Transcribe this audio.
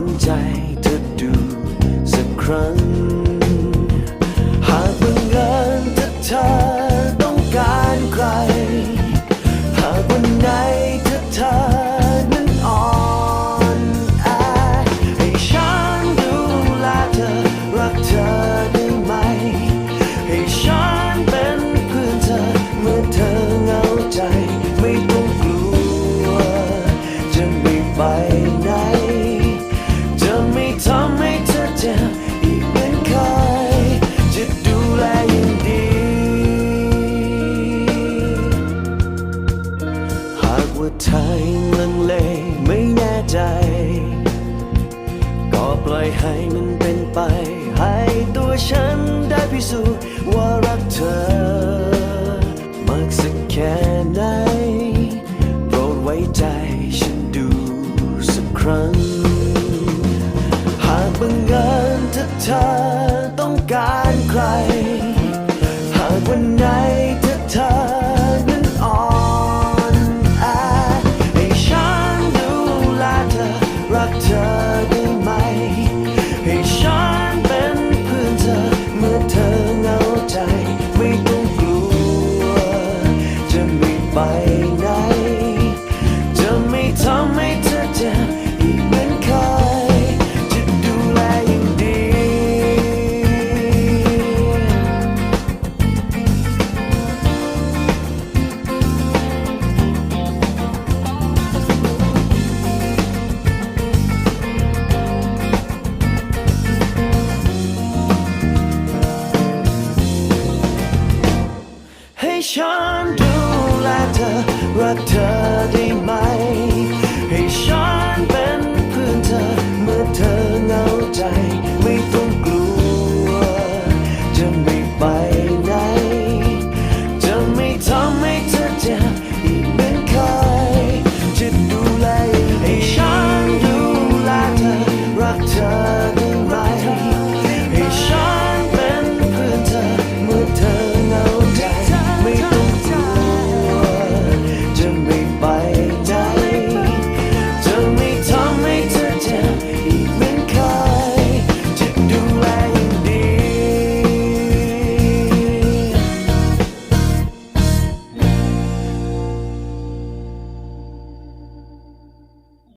คนใจเธอดูสักครั้ง ว่าเธอยังลังเลไม่แน่ใจ ก็ปล่อยให้มันเป็นไป ให้ตัวฉันได้พิสูจน์ว่ารักเธอ มากสักแค่ไหนโปรดไว้ใจฉันดูสักครั้ง หากบังเอิญถ้าเธอ อรั เธอได้ไหม